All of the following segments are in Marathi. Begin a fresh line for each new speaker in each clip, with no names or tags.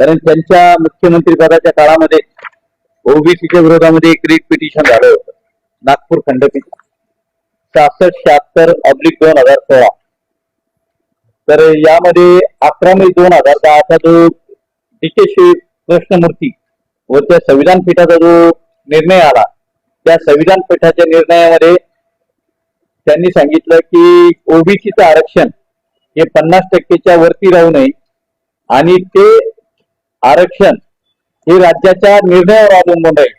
कारण त्यांच्या मुख्यमंत्री पदाच्या काळामध्ये ओबीसीच्या विरोधामध्ये एक रिट पिटिशन झालं होतं. नागपूर खंडपीठ सहासष्ट शहात्तर ऑब्लिक दोन हजार सोळा. तर यामध्ये अकरा मे दोन हजार दहाचा जो डी के शिव कृष्णमूर्ती व त्या संविधान पीठाचा जो निर्णय आला त्या संविधान पीठाच्या निर्णयामध्ये त्यांनी सांगितलं की ओबीसीचं आरक्षण हे पन्नास टक्केच्या वरती राहू नये आणि ते आरक्षण हे राज्याच्या निर्णयावर अवलंबून राहील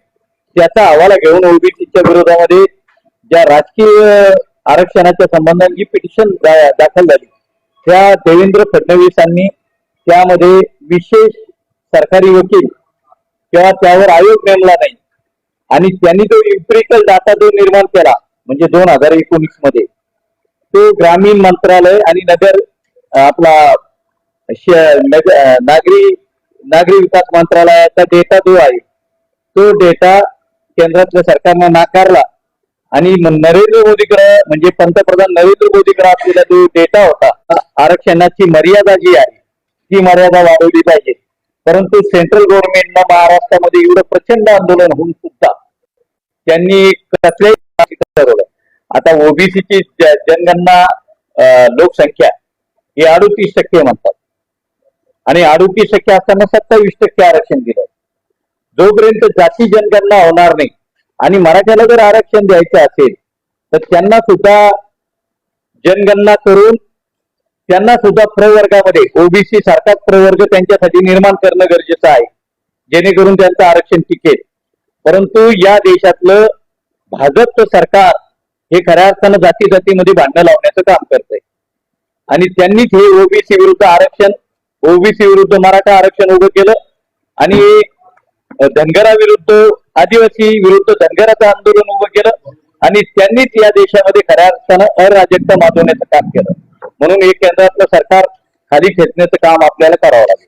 त्याचा हवाला घेऊन ओबीसीच्या विरोधामध्ये ज्या राजकीय आरक्षणाच्या संबंधाने जी पिटिशन दाखल झाली त्या देवेंद्र फडणवीसांनी त्यामध्ये विशेष सरकारी वकील किंवा त्यावर आयोग नेमला नाही. आणि त्यांनी जो इम्प्रिकल डाटा जो निर्माण केला म्हणजे दोन हजार एकोणीसमध्ये तो ग्रामीण मंत्रालय आणि नगर आपला श- नागरी नागरी विकास मंत्रालयाचा डेटा जो आहे तो डेटा केंद्रातल्या सरकारनं नाकारला. आणि नरेंद्र मोदीकडे म्हणजे पंतप्रधान नरेंद्र मोदीकडे असलेला जो डेटा होता आरक्षणाची मर्यादा जी आहे ती मर्यादा वाढवली पाहिजे. परंतु सेंट्रल गव्हर्नमेंटनं महाराष्ट्रामध्ये एवढं प्रचंड आंदोलन होऊन सुद्धा त्यांनी कसल्याही ठरवलं. आता ओबीसीची जनगणना लोकसंख्या ही अडुतीस टक्के म्हणतात. आणि आरोग्य टक्के असताना सत्तावीस टक्के आरक्षण दिलं. जोपर्यंत जाती जनगणना होणार नाही आणि मराठ्याला जर आरक्षण द्यायचं असेल तर त्यांना सुद्धा जनगणना करून त्यांना सुद्धा प्रवर्गामध्ये ओबीसी सारखाच प्रवर्ग त्यांच्यासाठी निर्माण करणं गरजेचं आहे जेणेकरून त्यांचं आरक्षण टिकेल. परंतु या देशातलं भाजप सरकार हे खऱ्या अर्थानं जाती जातीमध्ये भांडणं लावण्याचं काम करतंय. आणि त्यांनीच हे ओबीसी विरुद्ध आरक्षण ओबीसी विरुद्ध मराठा आरक्षण उभं केलं आणि धनगरा विरुद्ध आदिवासी विरुद्ध धनगराचं आंदोलन उभं केलं आणि त्यांनीच या देशामध्ये खऱ्या अर्थानं अराजकता माजवण्याचं काम केलं. म्हणून हे केंद्रातलं सरकार खाली खेचण्याचं काम आपल्याला करावं लागेल.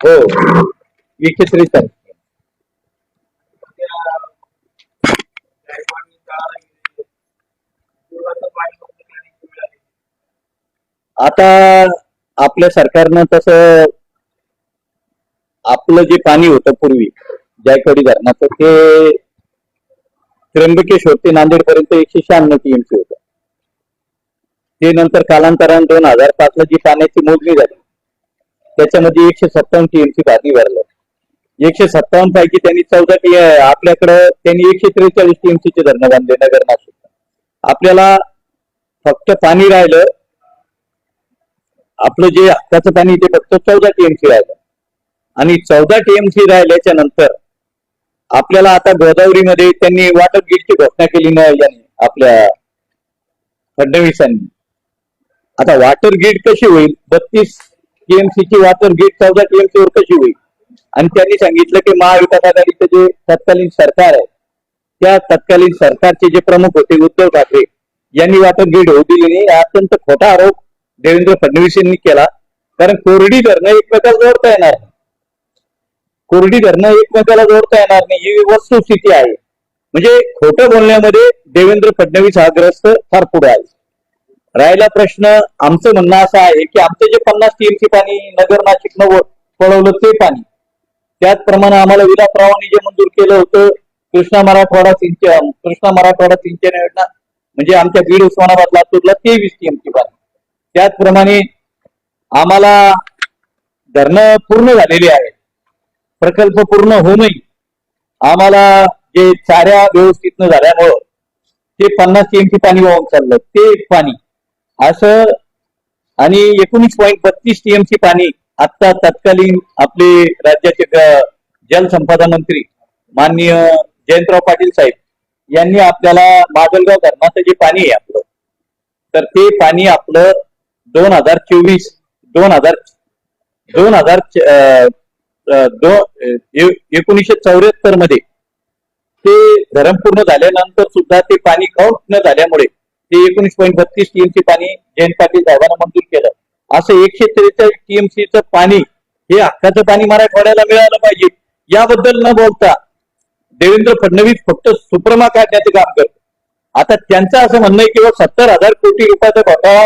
हो. एकशे त्रेचाळीस
त्या गायकवाडी काळा पूर्वाचं पाणी बंद करण्याची वेळ आली.
आता आपल्या सरकारनं तसं आपलं जे पाणी होतं पूर्वी जायकवाडी धरणाचं ते त्र्यंबकेश्वर ते नांदेड पर्यंत एकशे शहाण्णव टीएमसी होतं. ते नंतर कालांतराने दोन हजार पाच ला जी पाण्याची मोजणी झाली त्याच्यामध्ये एकशे सत्तावन्न टीएमसी पाणी भरलं. एकशे सत्तावन्न पैकी त्यांनी चौदा टी आपल्याकडं त्यांनी एकशे त्रेचाळीस टीएमसीचे धरणं बांधले नगर नाशिक आपल्याला फक्त पाणी राहिलं आपलं जे हक्काचं पाणी ते फक्त चौदा टीएमसी राहिलं. आणि चौदा टीएमसी राहिल्याच्या नंतर आपल्याला आता गोदावरीमध्ये त्यांनी वॉटर ग्रीडची घोषणा केली नाही याने आपल्या फडणवीसांनी. आता वॉटर ग्रीड कशी होईल? बत्तीस टीएमसीची वॉटर ग्रीड चौदा टीएमसीवर कशी होईल? आणि त्यांनी सांगितलं की महाविकास आघाडीचं जे तत्कालीन सरकार आहे त्या तत्कालीन सरकारचे जे प्रमुख होते उद्धव ठाकरे यांनी वॉटर ग्रीड होऊ दिली नाही. अत्यंत खोटा आरोप देवेंद्र फडणवीस यांनी केला. कारण कोरडी धरणं एकमेकाला जोडता येणार नाही. कोरडी धरणं एकमेकाला जोडता येणार नाही. ही वस्तुस्थिती आहे. म्हणजे खोटं बोलण्यामध्ये देवेंद्र फडणवीस हा ग्रस्त फार पुढे आहे. राहिला प्रश्न आमचं म्हणणं असं आहे की आमचं जे पन्नास टीएमसी पाणी नगर नाशिकनं पळवलं ते पाणी त्याचप्रमाणे आम्हाला विलासरावांनी जे मंजूर केलं होतं कृष्णा मराठवाडा सिंचन कृष्णा मराठवाडा सिंचन योजना म्हणजे आमच्या बीड उस्मानाबाद लातूरला तेवीस टीएमसी पाणी. त्याचप्रमाणे आम्हाला धरणं पूर्ण झालेली आहे प्रकल्प पूर्ण होऊनही आम्हाला जे चाऱ्या व्यवस्थित न झाल्यामुळं ते पन्नास टीएमसी पाणी वाहून चाललं. ते पाणी असं आणि एकोणीस पॉईंट बत्तीस टीएमसी पाणी आता तत्कालीन आपले राज्याचे जलसंपदा मंत्री माननीय जयंतराव पाटील साहेब यांनी आपल्याला माजलगाव धरणाचं जे पाणी आहे आपलं तर ते पाणी आपलं दोन हजार चोवीस दोन हजार दोन हजार एकोणीसशे चौऱ्याहत्तरमध्ये ते धरण पूर्ण झाल्यानंतर सुद्धा ते पाणी काउंट न झाल्यामुळे ते एकोणीस पॉईंट बत्तीस टीएमसी पाणी जयंत पाटील साहेबांना मंजूर केलं. असं एकशे त्रेचाळीस टीएमसीचं पाणी हे हक्काचं पाणी मराठवाड्याला मिळालं पाहिजे. याबद्दल न बोलता देवेंद्र फडणवीस फक्त सुप्रमा काढण्याचं काम करतो आता त्यांचं असं म्हणणं आहे की सत्तर हजार कोटी रुपयाचा घोटाळा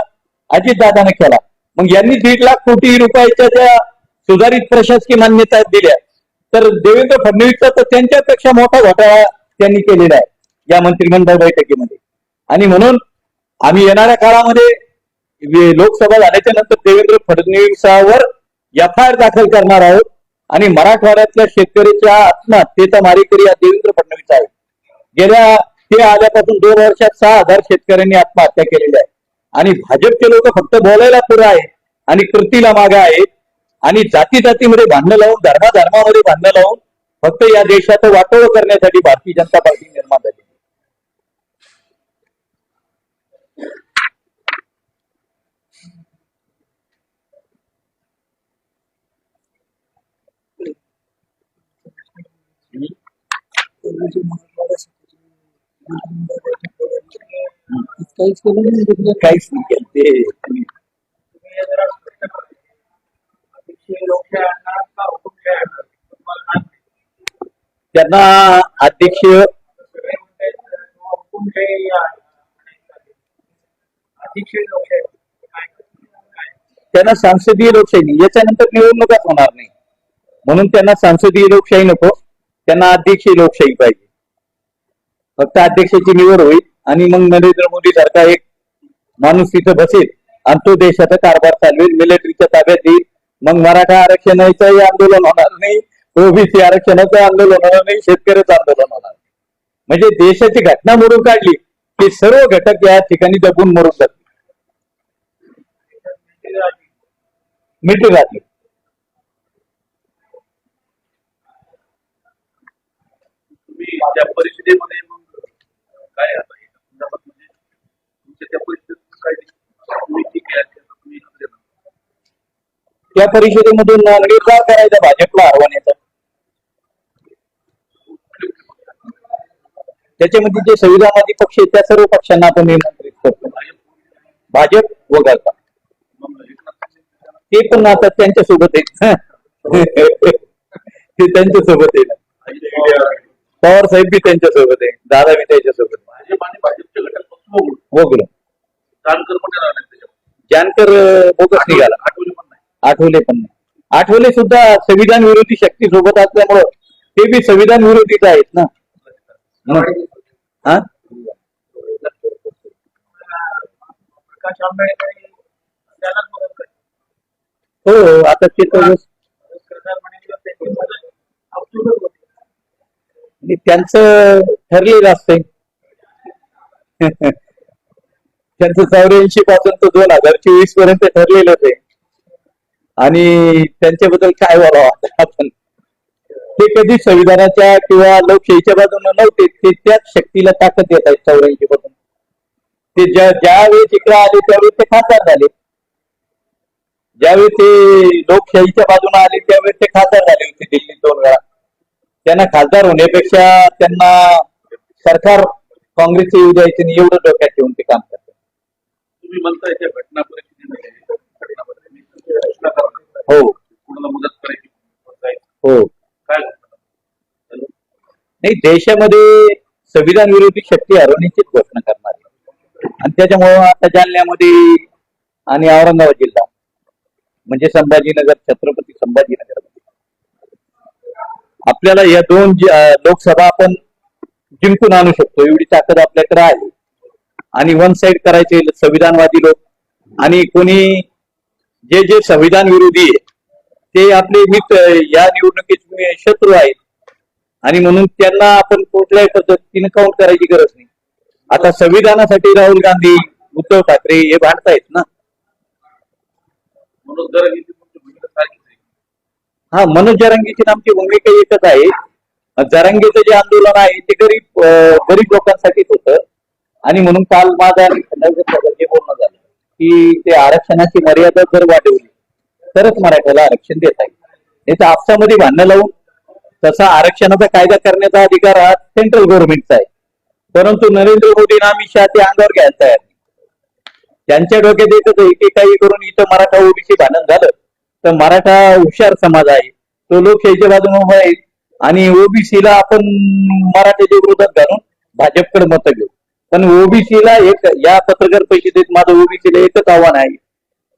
अजितदादाने केला. मग यांनी दीड लाख कोटी रुपयाच्या ज्या सुधारित प्रशासकीय मान्यता दिल्या तर देवेंद्र फडणवीसचा तर त्यांच्यापेक्षा मोठा घोटाळा त्यांनी केलेला आहे या मंत्रिमंडळ बैठकीमध्ये. आणि म्हणून आम्ही येणाऱ्या काळामध्ये लोकसभा झाल्याच्यानंतर देवेंद्र फडणवीसावर एफ आय आर दाखल करणार आहोत. आणि मराठवाड्यातल्या शेतकऱ्याच्या आत्महत्येचा मारेकरी हा देवेंद्र फडणवीस आहे. गेल्या ते आल्यापासून दोन वर्षात सहा हजार शेतकऱ्यांनी आत्महत्या केलेल्या आहे आणि भाजपचे लोक फक्त बोलायला पुढे आहेत आणि कृतीला मागे आहेत आणि जाती जातीमध्ये भांडणं लावून धर्मा धर्मामध्ये भांडणं लावून फक्त या देशाचं वाटोळ करण्यासाठी भारतीय जनता पार्टी निर्माण झाली.
काहीच केलं नाही
काहीच नाही केलं ते त्यांना अध्यक्ष त्यांना सांसदीय लोकशाही नाही. याच्यानंतर निवडणुकाच होणार नाही. म्हणून त्यांना सांसदीय लोकशाही नको. त्यांना अध्यक्षीय लोकशाही पाहिजे. फक्त अध्यक्षाची निवड होईल. आणि मग नरेंद्र मोदी सारखा एक माणूस तिथं बसेल आणि तो देशाचा कारभार चालवेल मिलिटरीच्या ताब्यात येईल मग मराठा आरक्षणाचंही आंदोलन होणार नाही ओबीसी आरक्षणाचं आंदोलन होणार नाही शेतकऱ्याचं आंदोलन होणार नाही. म्हणजे देशाची घटना मोडून काढली की सर्व घटक या ठिकाणी जगून मरून जातील
ते राजी.
राहतील
परिषदेमध्ये मग काय आता हे संदर्भात म्हणजे तुमच्या त्या परिषदेत काय तुम्ही ठीक आहे असं तुम्ही एकत्र येणार.
त्या परिषदेमधून निर्धार करायचा भाजपला हरवण्याचा त्याच्यामध्ये जे संविधानाचे पक्ष आहेत त्या सर्व पक्षांना आपण निमंत्रित करतो. भाजप वगळता. ते पण आता त्यांच्यासोबत आहेत. ते त्यांच्यासोबत. पवार साहेब बी त्यांच्यासोबत आहे दादा बी त्यांच्यासोबत
भाजप आणि भाजपच्या गटात वगळून
वगळून
जानकर
जानकर बोगस निघाला.
आठवले पण नाही.
आठवले सुद्धा संविधान विरोधी शक्ती सोबत असल्यामुळं ते बी संविधान विरोधीच आहेत ना. हा?
करते
हो आता ते तर
त्यांची
त्यांचं ठरलेलं असतंय. त्यांचं चौऱ्याऐंशी पासून तर दोन हजार चोवीसपर्यंत ठरलेलंच आहे. आणि त्यांच्याबद्दल काय बोलावं आपण? ते कधी संविधानाच्या किंवा लोकशाहीच्या बाजूने नव्हते ते त्याच शक्तीला ताकद देत आहेत चौऱ्याऐंशी पासून ते ज्या ज्यावेळेस इकडे आले त्यावेळेस ते खासदार झाले. ज्यावेळी ते लोकशाहीच्या बाजूने आले त्यावेळेस ते खासदार झाले होते दिल्लीत दोन वेळा. त्यांना खासदार होण्यापेक्षा त्यांना सरकार काँग्रेसचे येऊ द्यायचे एवढं डोक्यात ठेवून ते काम करतात.
तुम्ही म्हणताय त्या घटना परिषदेमध्ये घटनामध्ये घोषणा करा
हो.
कोणाला मदत करायची.
हो.
काय
नाही देशामध्ये संविधान विरोधी शक्ती हरवण्याचीच घोषणा करणार. आणि त्याच्यामुळं आता जालन्यामध्ये आणि औरंगाबाद जिल्हा. म्हणजे संभाजीनगर छत्रपती संभाजीनगर. आपल्याला या दोन लोकसभा आपण जिंकून आणू शकतो. एवढी ताकद आपल्याकडे आहे. आणि वन साइड करायचे संविधानवादी लोक. आणि कोणी जे जे संविधान विरोधी आहे ते आपले मित्र या निवडणुकीचे शत्रू आहेत. आणि म्हणून त्यांना आपण कुठल्याही पद्धतीने काउंट करायची गरज नाही. आता संविधानासाठी राहुल गांधी उद्धव ठाकरे हे भांडतायत ना.
ही
हा मनोज जरांगीची आमची भूमिका एकच आहे. जरांगीचं जे आंदोलन आहे ते गरीब गरीब लोकांसाठीच होतं. आणि म्हणून काल माझा बोलणं झालं. की ते आरक्षणाची मर्यादा जर वाढवली तरच मराठ्याला आरक्षण देता येईल. हे तर आपसामध्ये भांडणं लावून तसा आरक्षणाचा कायदा करण्याचा अधिकार हा सेंट्रल गव्हर्नमेंटचा आहे. परंतु नरेंद्र मोदी अमित शहा ते अंगावर घ्यायला तयार नाही. त्यांच्या डोक्यात एकच एकेकाही काही करून इथं मराठा ओबीसी भांडण झालं तर मराठा हुशार समाज आहे. तो लोकशाहीच्या बाजूने उभा आहे. आणि ओबीसीला आपण मराठ्याच्या विरोधात घालून भाजपकडे मतं घेऊ. पण ओबीसीला एक या पत्रकार परिषदेत माझं ओबीसीला एकच आव्हान आहे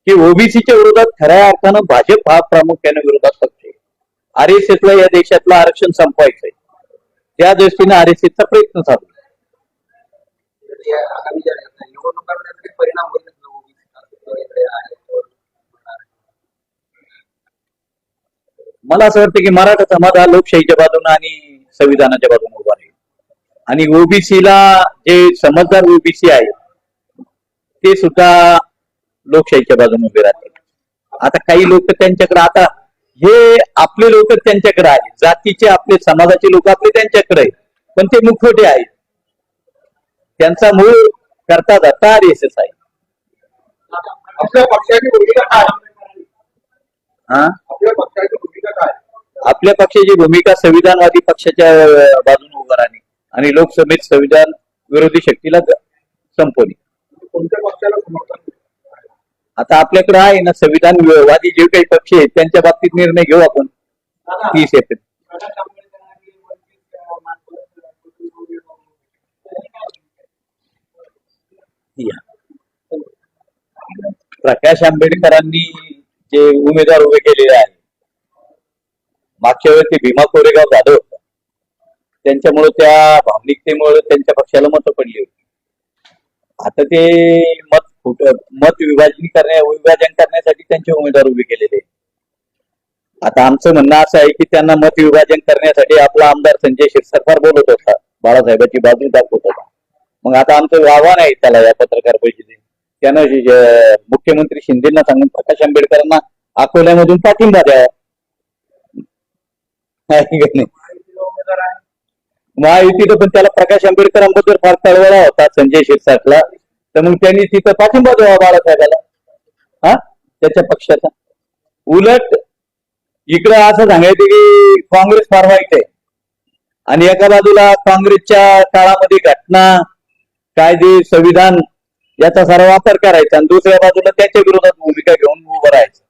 की ओबीसीच्या विरोधात खऱ्या अर्थानं भाजप हा प्रामुख्याने विरोधात पक्ष आहे. आर एस एसला या देशातलं आरक्षण संपवायचंय. त्या दृष्टीने आर एस एसचा प्रयत्न चालू मला असं वाटतं की मराठा समाज हा लोकशाहीच्या बाजूने आणि संविधानाच्या बाजूने उभा आणि ओबीसीला जे समजदार ओबीसी आहे ते सुद्धा लोकशाहीच्या बाजूने उभे राहतील आता काही लोक त्यांच्याकडे आता हे आपले लोक त्यांच्याकडे आहेत. जातीचे आपले समाजाचे लोक आपले त्यांच्याकडे पण ते मुखवटे आहेत. त्यांचा मूळ करता धरता आर एस एस आहे.
आपल्या पक्षाची भूमिका
हा? संविधानवादी पक्षाच्या बाजूने उभं राहणे. आणि लोकसभेत संविधान विरोधी शक्तीला
कोणत्या पक्षाला समर्थन?
आता आपल्याकडे आहे ना संविधान वादी जे काही पक्ष आहेत त्यांच्या बाबतीत निर्णय घेऊ आपण. तीस एप्रिल. प्रकाश आंबेडकरांनी जे उमेदवार उभे केलेले आहेत मागच्या वेळेस ते भीमा कोरेगाव होतं. त्यांच्यामुळे त्या भावनिकतेमुळे त्यांच्या पक्षाला मतं पडली होती. आता ते मत फुट मत विभाजन करण्या विभाजन करण्यासाठी त्यांचे उमेदवार उभे केलेले आता आमचं म्हणणं असं आहे की त्यांना मत विभाजन करण्यासाठी आपला आमदार संजय शिरसाट बोलत होता. बाळासाहेबांची बाजू दाखवत होता. मग आता आमचं आव्हान आहे त्याला या पत्रकार परिषदेत. त्यानं मुख्यमंत्री शिंदेना सांगून प्रकाश आंबेडकरांना अकोल्यामधून पाठिंबा द्यावा. आहे नाही? महायुतीनं पण त्याला प्रकाश आंबेडकरांबद्दल फार तळवळा होता संजय शिरसाटला. तर मग त्यांनी तिथं पाठिंबा द्यावा बाळासाहेबाला. हा? त्याच्या पक्षाचा. उलट इकडं असं सांगायचं की काँग्रेस फार वाईट आहे. आणि एका बाजूला काँग्रेसच्या काळामध्ये घटना कायदे संविधान याचा सारा वापर करायचा आणि दुसऱ्या बाजूला त्याच्या विरोधात भूमिका घेऊन उभं राहायचं.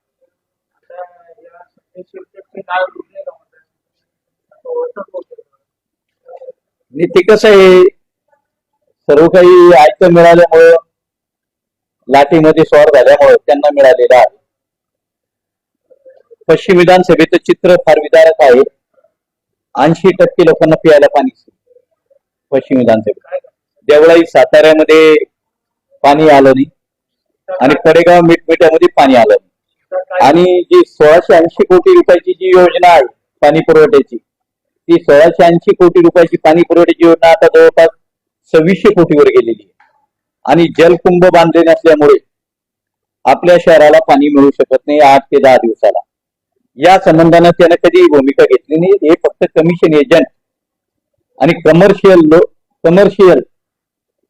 आणि ते कसं आहे सर्व काही आयतं मिळाल्यामुळं लाठीमध्ये स्वार झाल्यामुळं त्यांना मिळालेला आहे. पश्चिम विधानसभेचं चित्र फार विदारक आहे. ऐंशी टक्के लोकांना प्यायला पाणी पश्चिम विधानसभेत. देवळाई साताऱ्यामध्ये पाणी आलं नाही आणि कडेगाव मिठमिठ्यामध्ये पाणी आलं नाही. आणि जी सोळाशे ऐंशी कोटी रुपयाची जी योजना आहे पाणी पुरवठ्याची ती सोळाशे ऐंशी कोटी रुपयाची पाणी पुरवठ्याची योजना आता जवळपास सव्वीसशे कोटीवर गेलेली आहे. आणि जलकुंभ बांधले नसल्यामुळे आपल्या शहराला पाणी मिळू शकत नाही आठ ते दहा दिवसाला. या संबंधानं त्यानं कधीही भूमिका घेतली नाही. हे फक्त कमिशन एजंट आणि कमर्शियल कमर्शियल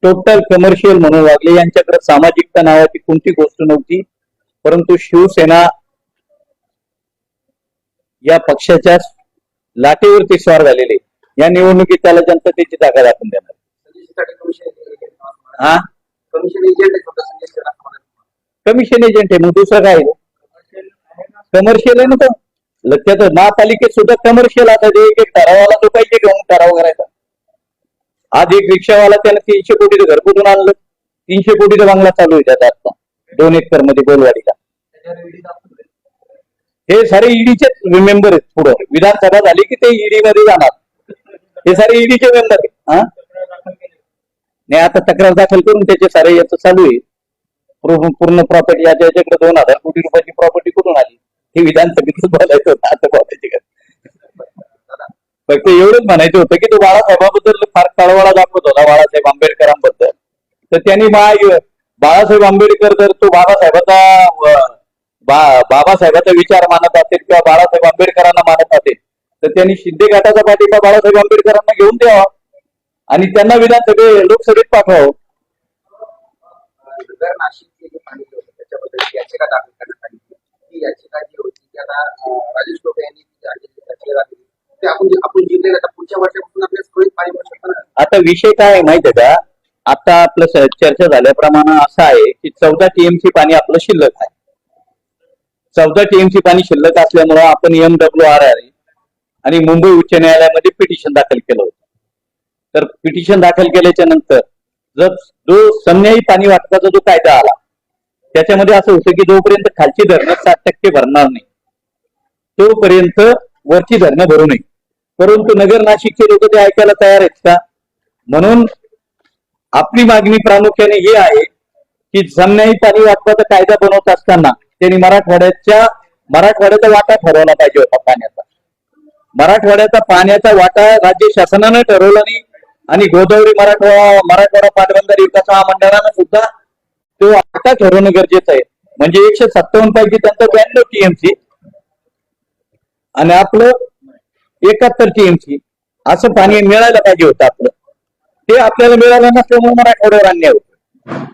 टोटल कमर्शियल म्हणून वागले. यांच्याकडे सामाजिकता नावाची कोणती गोष्ट नव्हती परंतु शिवसेना या पक्षाच्या लाटेवरती स्वार झालेले. या निवडणुकीत त्याला जनता त्याची जागा दाखवून देणार. हा?
कमिशन एजंट आहे
मग दुसरं काय कमर्शियल आहे ना तो. ल- महापालिकेत सुद्धा कमर्शियल आता जे एक एक ठरावाला तो पाहिजे घेऊन ठराव करायचा. आज एक रिक्षावाला त्यानं तीनशे कोटीचं घरकुठून आणलं? तीनशे कोटीचा बंगला चालू आहे त्याचा आता. दोन एकरमध्ये बोलवाडीला हे सारे ईडीचे मेंबर आहेत पुढं. विधानसभा झाली की ते ईडी मध्ये जाणार. हे सारे ईडीचे मेंबर आहेत. हा? नाही आता तक्रार दाखल करून त्याचे सारे याचं चालू आहे. पूर्ण पूर्ण प्रॉपर्टी आता याच्याकडे दोन हजार कोटी रुपयाची प्रॉपर्टी कुठून आली? हे विधानसभेतच बोलायचं होतं. आता बोलायचे फक्त एवढंच म्हणायचं होतं की तो बाळासाहेबाबद्दल फार कळवळा दाखवत होता बाळासाहेब आंबेडकरांबद्दल. तर त्यांनी मा- बाळासाहेब आंबेडकर जर तो बाबासाहेबाचा बा- बाबासाहेबाचा विचार मानत असेल किंवा बाळासाहेब आंबेडकरांना मानत असेल तर त्यांनी शिंदे गटाचा पाठिंबा बाळासाहेब आंबेडकरांना घेऊन द्यावा? आणि त्यांना विधानसभे लोकसभेत पाठवावं?
आता
विषय काय आहे माहितीये का? आता आपलं चर्चा झाल्याप्रमाणे असं आहे की चौदा टीएमसी पाणी आपलं शिल्लक आहे. चौदा टीएमसी पाणी शिल्लक असल्यामुळं आपण एम डब्ल्यू आर आर आणि मुंबई उच्च न्यायालयामध्ये पिटिशन दाखल केलं होतं. तर पिटिशन दाखल केल्याच्यानंतर जर जो संन्यायी पाणी वाटपाचा जो कायदा आला त्याच्यामध्ये असं होतं की जोपर्यंत खालची धरणं सात टक्के भरणार नाही तोपर्यंत वरची धरणं भरू नये. परंतु नगर नाशिकचे लोक ते ऐकायला तयार आहेत का? म्हणून आपली मागणी प्रामुख्याने ही आहे की संन्यायी पाणी वाटपाचा कायदा बनवत असताना त्यांनी मराठवाड्याच्या मराठवाड्याचा वाटा ठरवला पाहिजे होता पाण्याचा. मराठवाड्याचा पाण्याचा वाटा राज्य शासनानं ठरवला नाही. आणि गोदावरी मराठवाडा मराठवाडा पाटबंधारे विकास महामंडळानं सुद्धा तो वाटा ठरवणं गरजेचं आहे. म्हणजे एकशे सत्तावन्न पैकी त्यांचं ब्याण्णव टीएमसी आणि आपलं एकाहत्तर टीएमसी असं पाणी मिळायला पाहिजे होतं आपलं. ते आपल्याला मिळालं नसल्यामुळे मराठवाड्यावर अन्याय होतो.